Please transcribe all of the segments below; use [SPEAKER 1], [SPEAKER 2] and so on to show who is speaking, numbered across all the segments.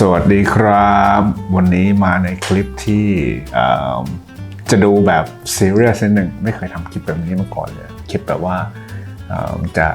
[SPEAKER 1] สวัสดีครับ วันนี้มาในคลิปที่จะดูแบบซีเรียสนหนึ่งไม่เคยทำคลิปแบบนี้มาก่อนเลย คลิปแบบว่าจะ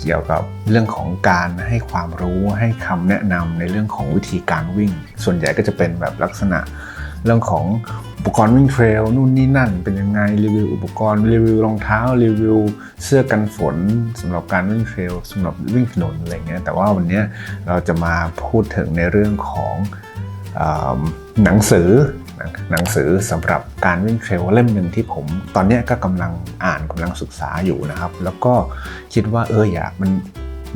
[SPEAKER 1] เกี่ยวกับเรื่องของการให้ความรู้ให้คำแนะนำในเรื่องของวิธีการวิ่ง ส่วนใหญ่ก็จะเป็นแบบลักษณะ เรื่องของอุปกรณ์วิ่งเทรลนู่นนี่นั่น เป็นยังไงรีวิวอุปกรณ์รีวิวรองเท้ารีวิวเสื้อกันฝนสำหรับการวิ่งเทรลสำหรับวิ่งถนนอะไรเงี้ยแต่ว่าวันนี้เราจะมาพูดถึงในเรื่องของอหนังสือหนังสือสำหรับการวิ่งเทรลเล่มหนึ่งที่ผมตอนนี้ก็กำลังอ่านกำลังศึกษาอยู่นะครับ แล้วก็คิดว่าเอออยากมัน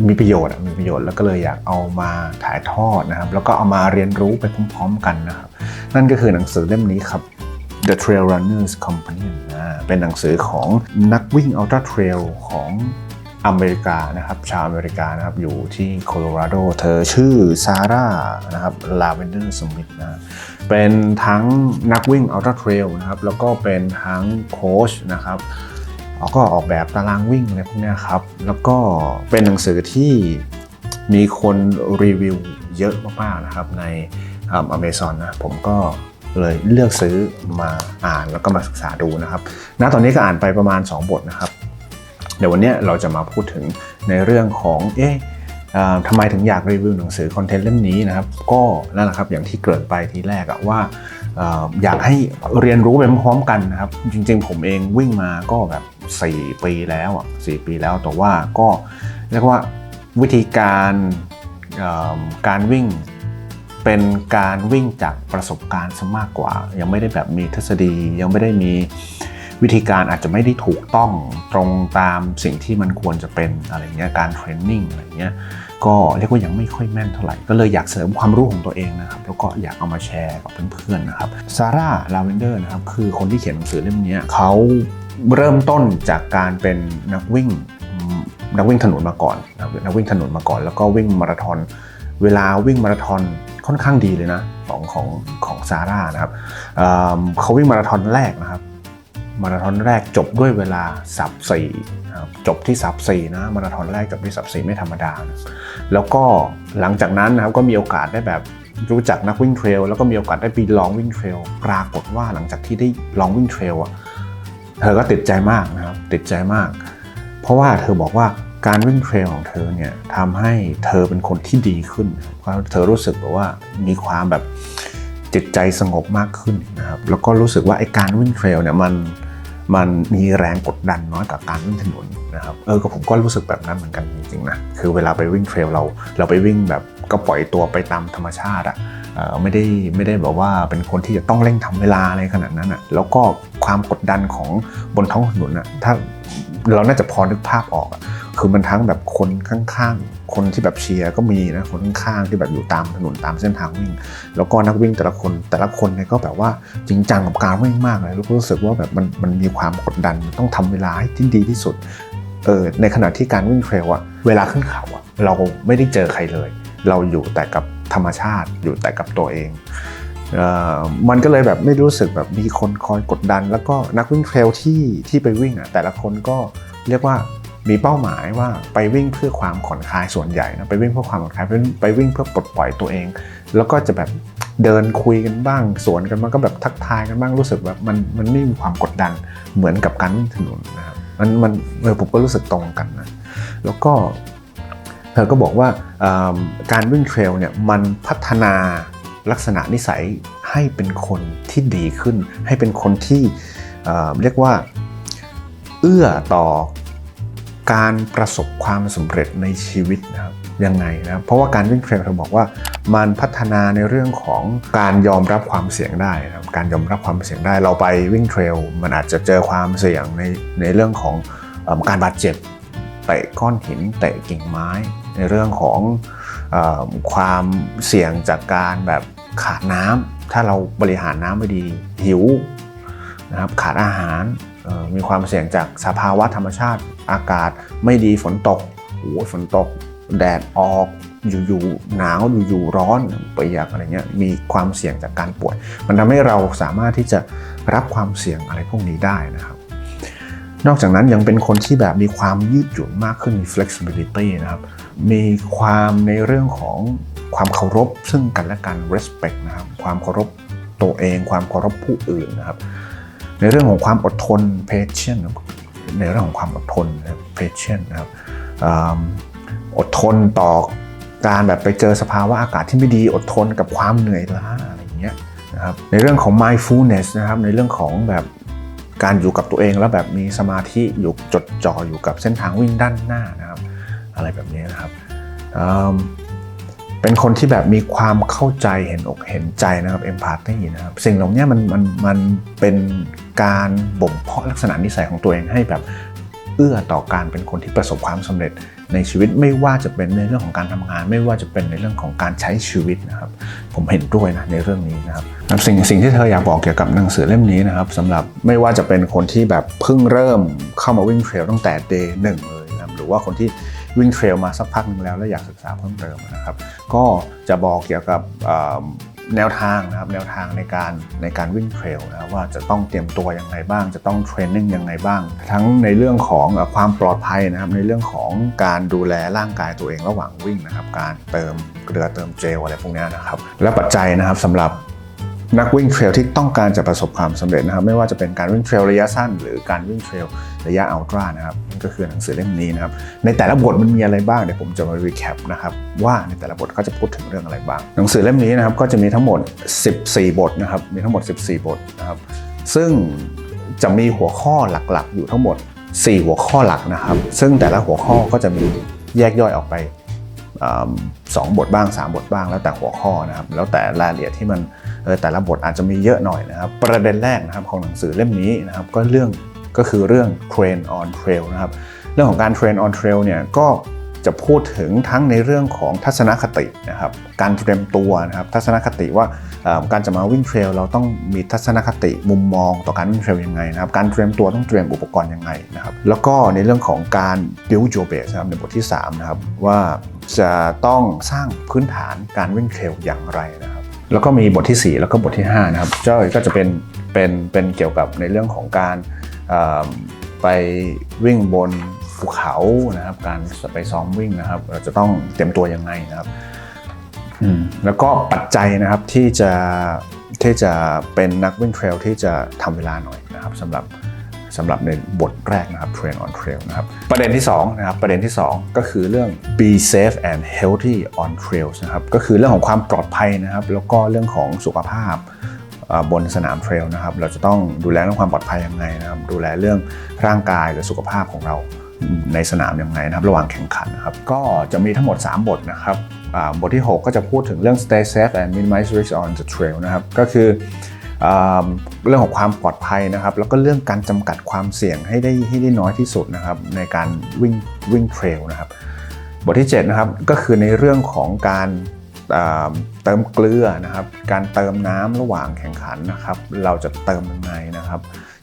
[SPEAKER 1] มีประโยชน์มีประโยชน์แล้วก็เลยอยากเอามาถ่ายทอดนะครับ แล้วก็เอามาเรียนรู้ไปพร้อม ๆ กันนะครับ นั่นก็คือหนังสือเล่มนี้ครับ The Trail Runners Companion อ่าเป็นหนังสือของนักวิ่ง Ultra Trail ของอเมริกานะครับชาวอเมริกานะครับอยู่ที่โคโลราโดเธอชื่อซาร่านะครับลาเวนเดอร์สมิธนะเป็นทั้งนักวิ่ง Ultra Trail นะครับแล้วก็เป็นทั้งโค้ชนะครับก็ออกแบบตารางวิ่งอะไรพวกนี้ครับ แล้วก็เป็นหนังสือที่มีคนรีวิวเยอะมากๆนะครับใน อเมซอนนะผมก็เลยเลือกซื้อมาอ่านแล้วก็มาศึกษาดูนะครับณตอนนี้ก็อ่านไปประมาณ 2 บทนะครับ เดี๋ยววันนี้เราจะมาพูดถึงในเรื่องของเอ๊ะทำไมถึงอยากรีวิวหนังสือคอนเทนต์เล่มนี้นะครับ ก็นั่นแหละครับอย่างที่เกริ่นไปทีแรกอะว่าอยากให้เรียนรู้ไปพร้อมกันนะครับ จริงๆ ผมเองวิ่งมาก็แบบ 4 ปีแล้วอะ4ปีแล้วแต่ว่าก็เรียกว่าวิธีการการวิ่ง เป็นการวิ่งจากประสบการณ์ซะมากกว่า ยังไม่ได้แบบมีทฤษฎี ยังไม่ได้มีวิธีการอาจจะไม่ได้ถูกต้องตรงตามสิ่งที่มันควรจะเป็นอะไรเงี้ยการเทรนนิ่งอะไรเงี้ยก็เรียกว่ายังไม่ค่อยแม่นเท่าไหร่ ก็เลยอยากเสริมความรู้ของตัวเองนะครับ แล้วก็อยากเอามาแชร์กับเพื่อนๆนะครับซาร่าลาเวนเดอร์นะครับคือคนที่เขียนหนังสือเล่มนี้เขาเริ่มต้นจากการเป็นนักวิ่งนักวิ่งถนนมาก่อนนักวิ่งถนนมาก่อน แล้วก็วิ่งมาราธอนเวลาวิ่งมาราธอน ค่อนข้างดีเลยนะของของของซาร่านะครับเเขาวิ่งมาราธอนแรกนะครับ มาราธอนแรกจบด้วยเวลาสับสี่จบที่สับสี่นะมาราธอนแรกจบที่สับสี่ไม่ธรรมดานะแล้วก็หลังจากนั้นนะครับก็มีโอกาสได้แบบรู้จักนักวิ่งเทรลแล้วก็มีโอกาสได้ไปลองวิ่งเทรลปรากฏว่าหลังจากที่ได้ลองวิ่งเทรลอะเธอก็ติดใจมากนะครับติดใจมาก เพราะว่าเธอบอกว่า การวิ่งเทรลของเธอเนี่ยทำให้เธอเป็นคนที่ดีขึ้นเพราะเธอรู้สึกแบบว่ามีความแบบจิตใจสงบมากขึ้นนะครับแล้วก็รู้สึกว่าไอ้การวิ่งเทรลเนี่ยมันมันมีแรงกดดันน้อยกว่าการวิ่งถนนนะครับเออก็ผมก็รู้สึกแบบนั้นเหมือนกันจริงๆนะคือเวลาไปวิ่งเทรลเราเราไปวิ่งแบบก็ปล่อยตัวไปตามธรรมชาติอะเอ่อไม่ได้ไม่ได้แบบว่าเป็นคนที่จะต้องเร่งทำเวลาอะไรขนาดนั้นอะแล้วก็ความกดดันของบนท้องถนนอะถ้าเราน่าจะพอนึกภาพออกอะ คือมันทั้งแบบคนข้างๆ คนที่แบบเชียร์ก็มีนะ คนข้างๆ ที่แบบอยู่ตามถนนตามเส้นทางวิ่ง แล้วก็นักวิ่งแต่ละคนแต่ละคนเนี่ยก็แบบว่าจริงจังกับการวิ่งมากเลยแล้วก็รู้สึกว่าแบบมันมันมีความกดดันต้องทำเวลาให้ที่ดีที่สุด เออในขณะที่การวิ่งเทรลอะเวลาขึ้นเขาอะเราไม่ได้เจอใครเลย เราอยู่แต่กับธรรมชาติ อยู่แต่กับตัวเองอมันก็เลยแบบไม่รู้สึกแบบมีคนคอยกดดัน แล้วก็นักวิ่งเทรลที่ที่ไปวิ่งอะแต่ละคนก็เรียกว่า มีเป้าหมายว่าไปวิ่งเพื่อความผ่อนคลายส่วนใหญ่นะไปวิ่งเพื่อความผ่อนคลายไปวิ่งไปวิ่งเพื่อปลดปล่อยตัวเอง แล้วก็จะแบบเดินคุยกันบ้าง สวนกันบ้างก็แบบทักทายกันบ้างรู้สึกแบบมันมันไม่มีความกดดันเหมือนกับการวิ่งถนนนะครับมันมันเออผมก็รู้สึกตรงกันนะแล้วก็เธอก็บอกว่าการวิ่งเทรลเนี่ยมันพัฒนาลักษณะนิสัยให้เป็นคนที่ดีขึ้น ให้เป็นคนที่เเรียกว่าเอื้อต่อ การประสบความสำเร็จในชีวิตนะครับยังไงนะเพราะว่าการวิ่งเทรลเธอบอกว่ามันพัฒนาในเรื่องของการยอมรับความเสี่ยงได้นะครับการยอมรับความเสี่ยงได้ เราไปวิ่งเทรลมันอาจจะเจอความเสี่ยงในในเรื่องของอการบาดเจ็บเตะก้อนหินเตะกิ่งไม้ ในเรื่องของอความเสี่ยงจากการแบบขาดน้ำถ้าเราบริหารน้ำไม่ดีหิวนะครับขาดอาหาร มีความเสี่ยงจากสภาวะธรรมชาติอากาศไม่ดีฝนตกโอ้โหฝนตก แดดออกอยู่ๆหนาวอยู่ๆร้อนเปียกอะไรเงี้ยมีความเสี่ยงจากการป่วย มันทำให้เราสามารถที่จะรับความเสี่ยงอะไรพวกนี้ได้นะครับ นอกจากนั้นยังเป็นคนที่แบบมีความยืดหยุ่นมากขึ้นมี flexibility นะครับ มีความในเรื่องของความเคารพซึ่งกันและกัน respect นะครับ ความเคารพตัวเอง ความเคารพผู้อื่นนะครับ ในเรื่องของความอดทน patience ในเรื่องของความอดทน patience นะครับอดทนต่อการแบบไปเจอสภาวะอากาศที่ไม่ดีอดทนกับความเหนื่อยล้าอะไรอย่างเงี้ยนะครับในเรื่องของ mindfulness นะครับในเรื่องของแบบการอยู่กับตัวเองแล้วแบบมีสมาธิอยู่จดจ่ออยู่กับเส้นทางวิ่งด้านหน้านะครับ อะไรแบบนี้นะครับเป็นคนที่แบบมีความเข้าใจเห็นอกเห็นใจนะครับ empathy นะครับ สิ่งเหล่านี้มันมันมันเป็น การบ่มเพาะลักษณะนิสัยของตัวเองให้แบบเอื้อต่อการเป็นคนที่ประสบความสำเร็จในชีวิตไม่ว่าจะเป็นในเรื่องของการทำงาน ไม่ว่าจะเป็นในเรื่องของการใช้ชีวิตนะครับผมเห็นด้วยนะในเรื่องนี้นะครับสิ่งสิ่งที่เธออยากบอกเกี่ยวกับหนังสือเล่มนี้นะครับสำหรับไม่ว่าจะเป็นคนที่แบบเพิ่งเริ่มเข้ามาวิ่งเทรลตั้งแต่ day หนึ่งเลยนะครับหรือว่าคนที่วิ่งเทรลมาสักพักหนึงแล้ว แล้วอยากศึกษาเพิ่มเติมนะครับ ก็จะบอกเกี่ยวกับ แนวทางนะครับแนวทางในการในการวิ่งเทรลนะครับว่าจะต้องเตรียมตัวยังไงบ้าง จะต้องเทรนนิ่งยังไงบ้าง ทั้งในเรื่องของความปลอดภัยนะครับในเรื่องของการดูแลร่างกายตัวเองระหว่างวิ่งนะครับการเติมเกลือเติมเจลอะไรพวกนี้นะครับและปัจจัยนะครับสำหรับ นักวิ่งเทรลที่ต้องการจะประสบความสำเร็จนะครับ ไม่ว่าจะเป็นการวิ่งเทรลระยะสั้น หรือการวิ่งเทรลระยะอัลตร้านะครับนั่นก็คือหนังสือเล่มนี้นะครับ ในแต่ละบทมันมีอะไรบ้างเดี๋ยวผมจะมารีแคปนะครับว่าในแต่ละบทเขาจะพูดถึงเรื่องอะไรบ้าง หนังสือเล่มนี้นะครับก็จะมีทั้งหมด 14 บทนะครับ มีทั้งหมด 14 บทนะครับ ซึ่งจะมีหัวข้อหลักๆ อยู่ทั้งหมด 4 หัวข้อหลักนะครับ ซึ่งแต่ละหัวข้อก็จะมีแยกย่อยออกไปสองบทบ้าง 3 บทบ้างแล้วแต่หัวข้อนะครับ แล้วแต่รายละเอียดที่มัน ออแต่ละบทอาจจะมีเยอะหน่อยนะครับ ประเด็นแรกนะครับของหนังสือเล่มนี้นะครับก็เรื่องก็คือเรื่อง Train on Trail นะครับเรื่องของการ Train on Trail เนี่ยก็จะพูดถึงทั้งในเรื่องของทัศนคตินะครับการเตรียมตัวนะครับทัศนคติว่าการจะมาวิ่งเทรลเราต้องมีทัศนคติมุมมองต่อการวิ่งเทรลยังไงนะครับการเตรียมตัวต้องเตรียมอุปกรณ์ยังไงนะครับแล้วก็ในเรื่องของการ build your base นะครับในบทที่3นะครับว่าจะต้องสร้างพื้นฐานการวิ่งเทรลอย่างไรนะครับ แล้วก็มีบทที่ 4 แล้วก็บทที่5นะครับเจ้อยก็จะเป็นเป็นเป็นเกี่ยวกับในเรื่องของการไปวิ่งบนภูเขานะครับ การไปซ้อมวิ่งนะครับ เราจะต้องเตรียมตัวยังไงนะครับแล้วก็ปัจจัยนะครับที่จะที่จะเป็นนักวิ่งเทรลที่จะทำเวลาหน่อยนะครับสำหรับ สำหรับในบทแรกนะครับ Train on Trail นะครับประเด็นที่2นะครับประเด็นที่ 2 ก็คือเรื่อง be safe and healthy on trails นะครับก็คือเรื่องของความปลอดภัยนะครับ แล้วก็เรื่องของสุขภาพบนสนามเทรลนะครับเราจะต้องดูแลเรื่องความปลอดภัยยังไงนะครับดูแลเรื่องร่างกายหรือสุขภาพของเราในสนามยังไงนะครับระหว่างแข่งขันนะครับก็จะมีทั้งหมด 3 บทนะครับบทที่ 6 ก็จะพูดถึงเรื่อง stay safe and minimize risk on the trail นะครับก็คือ เรื่องของความปลอดภัยนะครับ แล้วก็เรื่องการจำกัดความเสี่ยงให้ได้ให้ได้น้อยที่สุดนะครับ ในการวิ่งวิ่งเทรลนะครับ บทที่7นะครับก็คือในเรื่องของการเติมเกลือนะครับ การเติมน้ำระหว่างแข่งขันนะครับ เราจะเติมยังไงนะครับ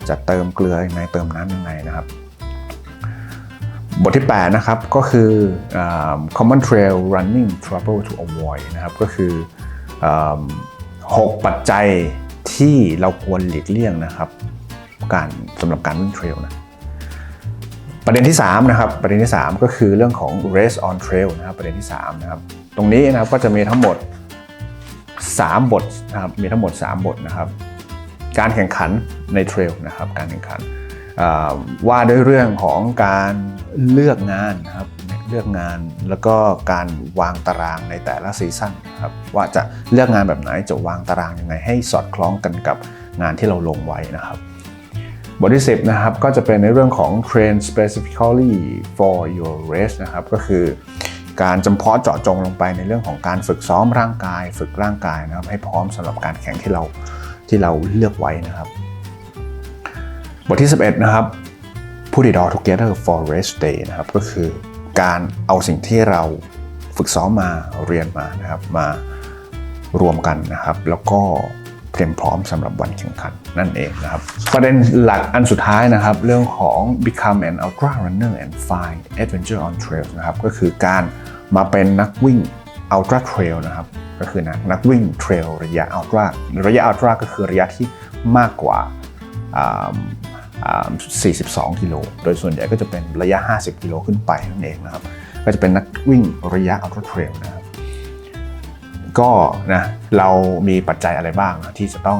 [SPEAKER 1] จะเติมเกลือยังไงเติมน้ำยังไงนะครับบทที่ 8 นะครับ ก็คืออ common trail running trouble to avoid นะครับ ก็คืออ่าหกปัจจัย ที่เราควรหลีกเลี่ยงนะครับ การสำหรับการวิ่งเทรลนะประเด็นที่3นะครับประเด็นที่ 3 ก็คือเรื่องของ race on trail นะครับประเด็นที่3นะครับตรงนี้นะครับก็จะมีทั้งหมด 3 บทนะครับมีทั้งหมด 3 บทนะครับ การแข่งขันในเทรลนะครับการแข่งขันว่าด้วยเรื่องของการเลือกงานนะครับ เลือกงานแล้วก็การวางตารางในแต่ละซีซั่นครับว่าจะเลือกงานแบบไหนจะวางตารางยังไง ให้สอดคล้องกันกับงานที่เราลงไว้นะครับบทที่ 10 นะครับ ก็จะเป็นในเรื่องของ train specifically for your race นะครับ ก็คือการจำเพาะเจาะจงลงไปในเรื่องของการฝึกซ้อมร่างกาย ฝึกร่างกายนะครับ ให้พร้อมสำหรับการแข่งที่เราที่เราเลือกไว้นะครับ บทที่ 11 นะครับ put it all together for race day นะครับ ก็คือ การเอาสิ่งที่เราฝึกซ้อมมาเรียนมานะครับมารวมกันนะครับ แล้วก็เตรียมพร้อมสำหรับวันแข่งขันนั่นเองนะครับ ประเด็นหลักอันสุดท้ายนะครับ เรื่องของ become an ultra runner and find adventure on trail นะครับก็คือการมาเป็นนักวิ่ง ultra trail นะครับก็คือนักนักวิ่งเทรลระยะ ultra ระยะ ultra ก็คือระยะที่มากกว่า 42 กิโล โดยส่วนใหญ่ก็จะเป็นระยะ 50 กิโลขึ้นไปนั่นเองนะครับ ก็จะเป็นนักวิ่งระยะ ultra trail นะครับ ก็นะเรามีปัจจัยอะไรบ้างที่จะต้อง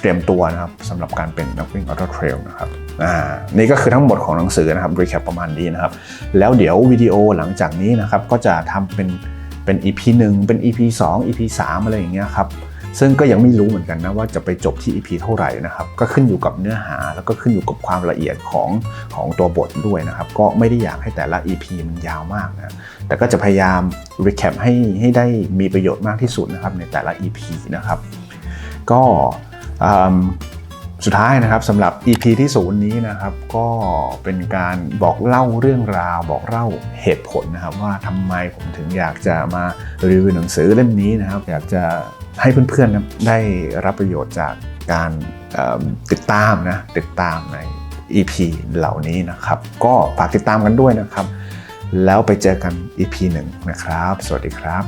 [SPEAKER 1] เตรียมตัวนะครับสำหรับการเป็นนักวิ่งออโตเทรลนะครับอ่านี่ก็คือทั้งหมดของหนังสือนะครับรีแคปประมาณนี้นะครับ แล้วเดี๋ยววิดีโอหลังจากนี้นะครับก็จะทำเป็นเป็น EP 1 เป็น EP 2 EP 3 อะไรอย่างเงี้ยครับ ซึ่งก็ยังไม่รู้เหมือนกันนะว่าจะไปจบที่ EP เท่าไหร่นะครับ ก็ขึ้นอยู่กับเนื้อหาแล้วก็ขึ้นอยู่กับความละเอียดของของตัวบทด้วยนะครับ ก็ไม่ได้อยากให้แต่ละ EP มันยาวมากนะแต่ก็จะพยายาม recap ให้ให้ได้มีประโยชน์มากที่สุดนะครับในแต่ละ EP นะครับ ก็อืมสุดท้ายนะครับสำหรับ EP ที่ศูนย์นี้นะครับก็เป็นการบอกเล่าเรื่องราว บอกเล่าเหตุผลนะครับ ว่าทำไมผมถึงอยากจะมารีวิวหนังสือเล่มนี้นะครับ อยากจะ ให้เพื่อนๆได้รับประโยชน์จากการติดตามนะติดตามใน EP เหล่านี้นะครับ ก็ฝากติดตามกันด้วยนะครับ แล้วไปเจอกัน EP หนึ่งนะครับ สวัสดีครับ